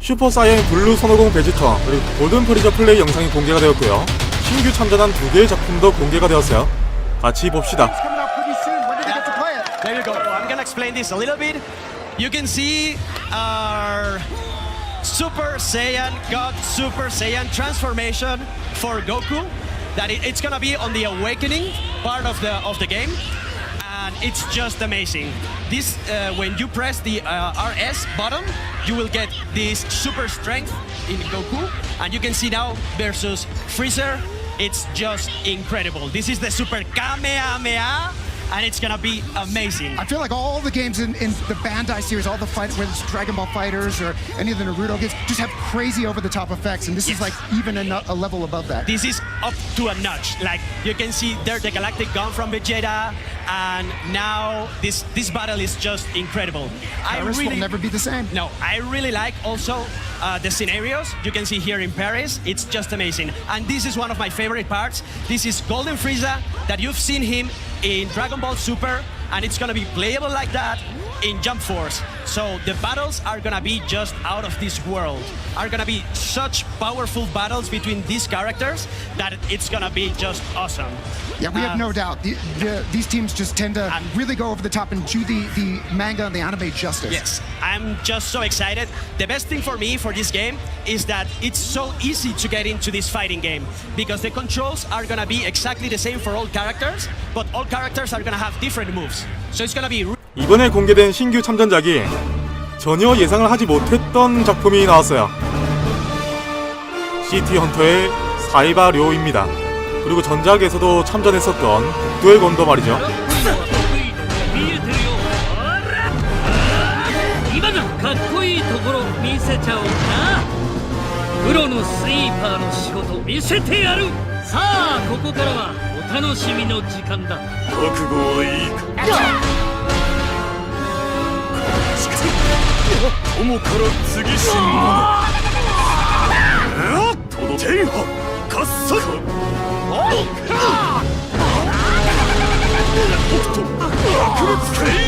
슈퍼 사이언 블루 손오공 베지터 그리고 골든 프리저 플레이 영상이 공개가 되었고요. 신규 참전한 두 개의 작품도 공개가 되었어요. 같이 봅시다. There you go. I'm gonna explain this a little bit. You can see our Super Saiyan God Super Saiyan transformation for Goku. That it- it's gonna be on the awakening part of the of the game, and it's just amazing. This uh, when you press the uh, RS button, you will get this super strength in Goku, and you can see now versus Freezer. It's just incredible. This is the Super Kamehameha, and it's gonna be amazing. I feel like all the games in, in the Bandai series, all the fight, whether it's Dragon Ball Fighters or any of the Naruto games, just have crazy over-the-top effects, and this is like even a, a level above that. This is up to a notch. Like you can see there the galactic gun from Vegeta, and now this this battle is just incredible. I Paris really will never be the same. no, I really like also uh, the scenarios you can see here in Paris. It's just amazing. And this is one of my favorite parts. This is Golden Frieza that you've seen him in Dragon Ball Super, and it's gonna be playable like that in Jump Force. So the battles are gonna be just out of this world. Are gonna be such powerful battles between these characters that it's gonna be just awesome. Yeah, we have Uh, no doubt. The, the, these teams just tend to I'm- really go over the top and do the, the manga and the anime justice. Yes, I'm just so excited. The best thing for me for this game is that it's so easy to get into this fighting game because the controls are gonna be exactly the same for all characters, but all characters are gonna have different moves. So it's gonna be 이번에 공개된 신규 참전작이 전혀 예상을 하지 못했던 작품이 나왔어요. 시티 헌터의 사이바 료입니다. 그리고 전작에서도 참전했었던 북두의 건도 말이죠. 友から次進む天喝采北斗悪夢使